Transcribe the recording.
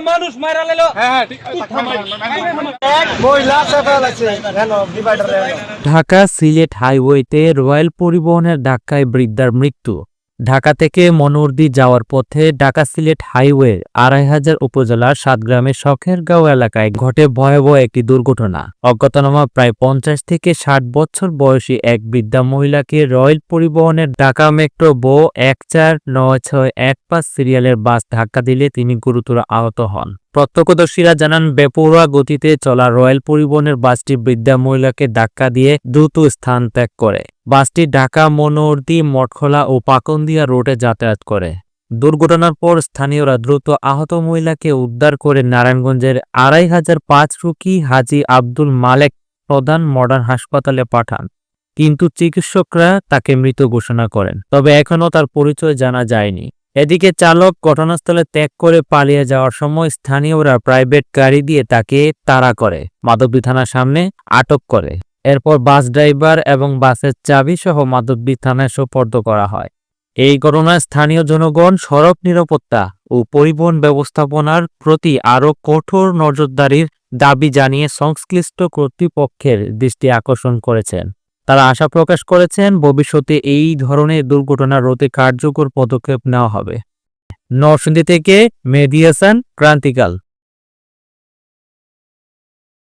মানুষ মারা লেলো হ্যাঁ হ্যাঁ ঠিক মহিলা সেফেল আছে হেন ডিভাইডার ঢাকা সিলেট হাইওয়েতে রয়্যাল পরিবহনের ধাক্কায় বৃদ্ধার মৃত্যু। ঢাকা থেকে মনোরদি যাওয়ার পথে ঢাকা সিলেট হাইওয়ে আড়াই হাজার উপজেলার সাতগ্রামের শখেরগাঁও এলাকায় ঘটে ভয়াবহ একটি দুর্ঘটনা। অজ্ঞাতনামা প্রায় পঞ্চাশ থেকে ষাট বছর বয়সী এক বৃদ্ধা মহিলাকে রয়্যাল পরিবহনের ঢাকা মেট্রো বো এক চার নয় ছয় এক পাঁচ সিরিয়ালের বাস ধাক্কা দিলে তিনি গুরুতর আহত হন। প্রত্যক্ষদর্শীরা জানান, বেপরোয়া গতিতে চলা রয়্যাল পরিবহনের বাসটি বৃদ্ধা মহিলাকে ধাক্কা দিয়ে দ্রুত স্থান ত্যাগ করে। বাসটি ঢাকা মনোরদি মঠখোলা ও পাকন্দিয়া রোডে যাতায়াত করে। দুর্ঘটনার পর স্থানীয়রা দ্রুত আহত মহিলাকে উদ্ধার করে নারায়ণগঞ্জের আড়াই হাজার পাঁচ রুকি হাজি আব্দুল মালেক প্রধান মডার্ন হাসপাতালে পাঠান, কিন্তু চিকিৎসকরা তাকে মৃত ঘোষণা করেন, তবে এখনও তার পরিচয় জানা যায়নি। এদিকে চালক ঘটনাস্থলে ত্যাগ করে পালিয়ে যাওয়ার সময় স্থানীয়রা প্রাইভেট গাড়ি দিয়ে তাকে তাড়া করে। মাধবদী থানার সামনে আটক করে। এরপর বাস ড্রাইভার এবং বাসের চাবি সহ মাধবদী থানায় সোপর্দ করা হয়। এই ঘটনায় স্থানীয় জনগণ সড়ক নিরাপত্তা ও পরিবহন ব্যবস্থাপনার প্রতি আরও কঠোর নজরদারির দাবি জানিয়ে সংশ্লিষ্ট কর্তৃপক্ষের দৃষ্টি আকর্ষণ করেছেন। তারা আশা প্রকাশ করেছেন ভবিষ্যতে এই ধরনের দুর্ঘটনা রোধে কার্যকর পদক্ষেপ নেওয়া হবে। নরসিংদী থেকে মেদিয়াসান ক্রান্তিকাল।